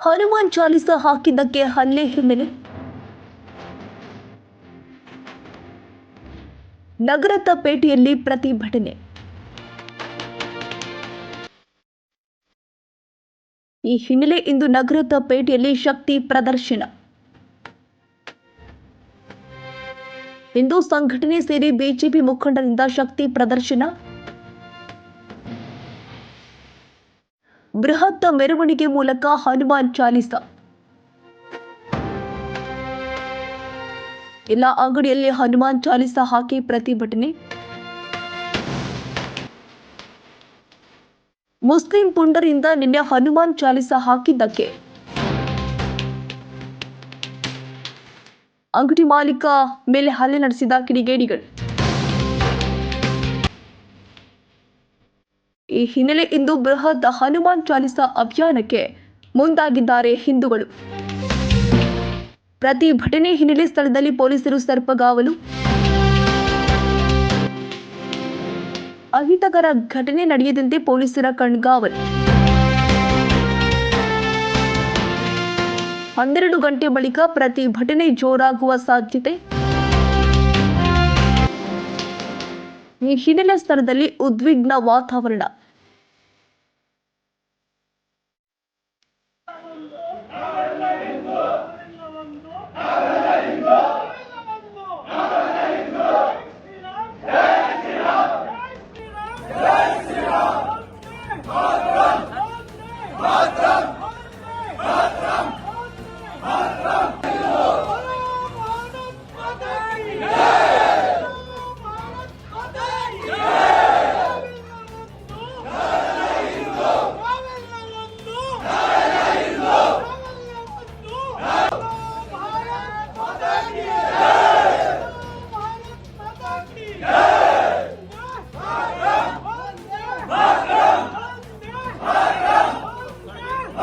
ಹನುಮಾನ್ ಚಾಲಿಸ ಹಾಕಿದ್ದಕ್ಕೆ ಹಲ್ಲೆ ಹಿಮ್ಮೆಲೆ ನಗರದ ಪೇಟೆಯಲ್ಲಿ ಪ್ರತಿಭಟನೆ. ಈ ಹಿನ್ನೆಲೆ ಇಂದು ನಗರದ ಪೇಟೆಯಲ್ಲಿ ಶಕ್ತಿ ಪ್ರದರ್ಶನ. ಹಿಂದೂ ಸಂಘಟನೆ ಸೇರಿ ಬಿಜೆಪಿ ಮುಖಂಡರಿಂದ ಶಕ್ತಿ ಪ್ರದರ್ಶನ. ಬೃಹತ್ ಮೆರವಣಿಗೆ ಮೂಲಕ ಹನುಮಾನ್ ಚಾಲಿಸ. ಎಲ್ಲ ಅಂಗಡಿಯಲ್ಲಿ ಹನುಮಾನ್ ಚಾಲಿಸ ಹಾಕಿ ಪ್ರತಿಭಟನೆ. ಮುಸ್ಲಿಂ ಪುಂಡರಿಂದ ನಿನ್ನೆ ಹನುಮಾನ್ ಚಾಲಿಸ ಹಾಕಿದ್ದಕ್ಕೆ. ಅಂಗಡಿ ಮಾಲೀಕ ಮೇಲೆ ಹಲ್ಲೆ ನಡೆಸಿದ ಕಿಡಿಗೇಡಿಗಳು. ಈ ಹಿನ್ನೆಲೆ ಇಂದು ಬೃಹತ್ ಹನುಮಾನ್ ಚಾಲಿಸಾ ಅಭಿಯಾನಕ್ಕೆ ಮುಂದಾಗಿದ್ದಾರೆ ಹಿಂದೂಗಳು. ಪ್ರತಿಭಟನೆ ಹಿನ್ನೆಲೆ ಸ್ಥಳದಲ್ಲಿ ಪೊಲೀಸರು ಸರ್ಪಗಾವಲು. ಅಹಿತಕರ ಘಟನೆ ನಡೆಯದಂತೆ ಪೊಲೀಸರ ಕಣ್ಗಾವಲು. ಹನ್ನೆರಡು ಗಂಟೆ ಬಳಿಕ ಪ್ರತಿಭಟನೆ ಜೋರಾಗುವ ಸಾಧ್ಯತೆ. ಈ ಹಿನ್ನೆಲೆ ಸ್ಥಳದಲ್ಲಿ ಉದ್ವಿಗ್ನ ವಾತಾವರಣ.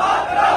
Patrão!